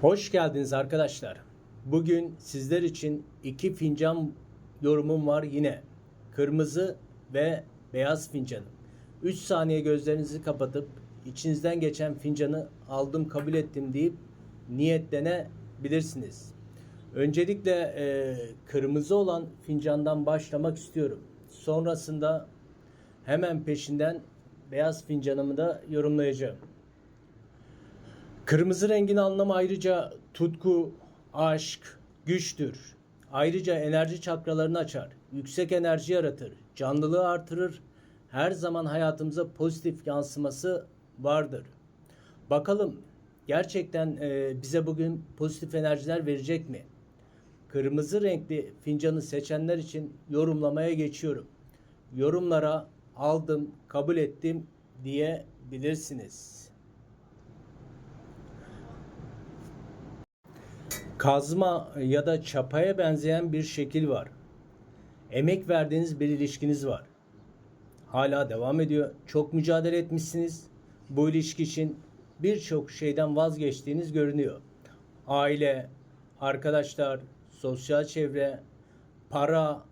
Hoş geldiniz arkadaşlar. Bugün sizler için iki fincan yorumum var yine. Kırmızı ve beyaz fincanım. 3 saniye gözlerinizi kapatıp içinizden geçen fincanı aldım kabul ettim deyip niyetlenebilirsiniz. Öncelikle e, kırmızı olan fincandan başlamak istiyorum. Sonrasında hemen peşinden beyaz fincanımı da yorumlayacağım. Kırmızı rengin anlamı ayrıca tutku, aşk, güçtür. Ayrıca enerji çakralarını açar, yüksek enerji yaratır, canlılığı artırır. Her zaman hayatımıza pozitif yansıması vardır. Bakalım gerçekten e, bize bugün pozitif enerjiler verecek mi? Kırmızı renkli fincanı seçenler için yorumlamaya geçiyorum. Yorumlara aldım, kabul ettim diyebilirsiniz. Kazma ya da çapaya benzeyen bir şekil var. Emek verdiğiniz bir ilişkiniz var. Hala devam ediyor. Çok mücadele etmişsiniz. Bu ilişki için birçok şeyden vazgeçtiğiniz görünüyor. Aile, arkadaşlar, sosyal çevre, para,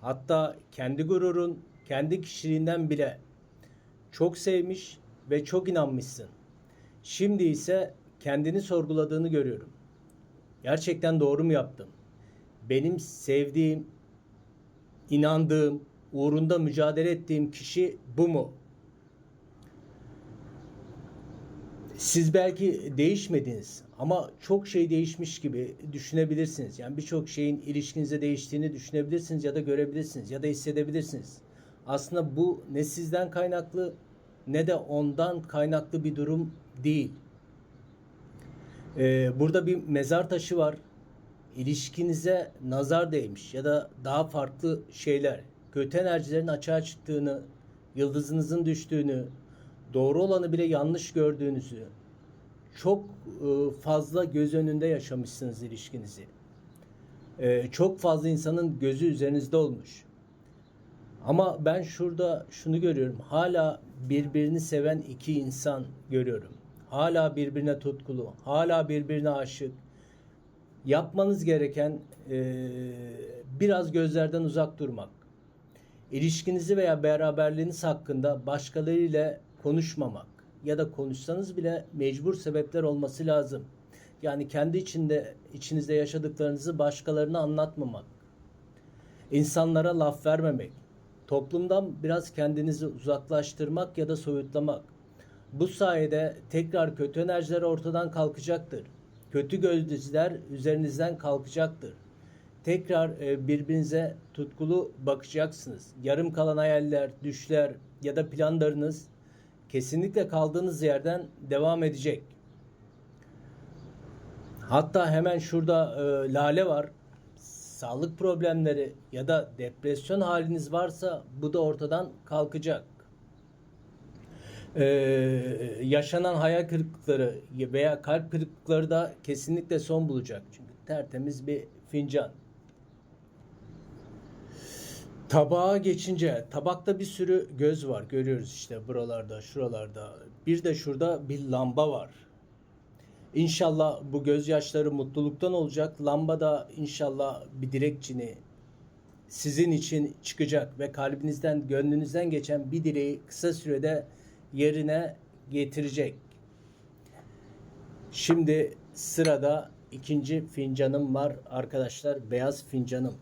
hatta kendi gururun, kendi kişiliğinden bile çok sevmiş ve çok inanmışsın. Şimdi ise kendini sorguladığını görüyorum. Gerçekten doğru mu yaptım? Benim sevdiğim, inandığım, uğrunda mücadele ettiğim kişi bu mu? Siz belki değişmediniz ama çok şey değişmiş gibi düşünebilirsiniz. Yani birçok şeyin ilişkinize değiştiğini düşünebilirsiniz ya da görebilirsiniz ya da hissedebilirsiniz. Aslında bu ne sizden kaynaklı ne de ondan kaynaklı bir durum değil. Ee, burada bir mezar taşı var. İlişkinize nazar değmiş ya da daha farklı şeyler, kötü enerjilerin açığa çıktığını, yıldızınızın düştüğünü, doğru olanı bile yanlış gördüğünüzü, çok e, fazla göz önünde yaşamışsınız ilişkinizi. E, çok fazla insanın gözü üzerinizde olmuş. Ama ben şurada şunu görüyorum. Hala birbirini seven iki insan görüyorum. Hala birbirine tutkulu, hala birbirine aşık. Yapmanız gereken e, biraz gözlerden uzak durmak. İlişkinizi veya beraberliğiniz hakkında başkalarıyla konuşmamak ya da konuşsanız bile mecbur sebepler olması lazım. Yani kendi içinde içinizde yaşadıklarınızı başkalarına anlatmamak. İnsanlara laf vermemek. Toplumdan biraz kendinizi uzaklaştırmak ya da soyutlamak. Bu sayede tekrar kötü enerjiler ortadan kalkacaktır. Kötü gözler üzerinizden kalkacaktır. Tekrar e, birbirinize tutkulu bakacaksınız. Yarım kalan hayaller, düşler ya da planlarınız kesinlikle kaldığınız yerden devam edecek. Hatta hemen şurada e, lale var. Sağlık problemleri ya da depresyon haliniz varsa bu da ortadan kalkacak. Ee, yaşanan hayal kırıklıkları veya kalp kırıklıkları da kesinlikle son bulacak. Çünkü tertemiz bir fincan. Tabağa geçince tabakta bir sürü göz var. Görüyoruz işte buralarda, şuralarda. Bir de şurada bir lamba var. İnşallah bu gözyaşları mutluluktan olacak. Lamba da inşallah bir dilekçini sizin için çıkacak ve kalbinizden, gönlünüzden geçen bir dileği kısa sürede yerine getirecek. Şimdi sırada ikinci fincanım var arkadaşlar. Beyaz fincanım.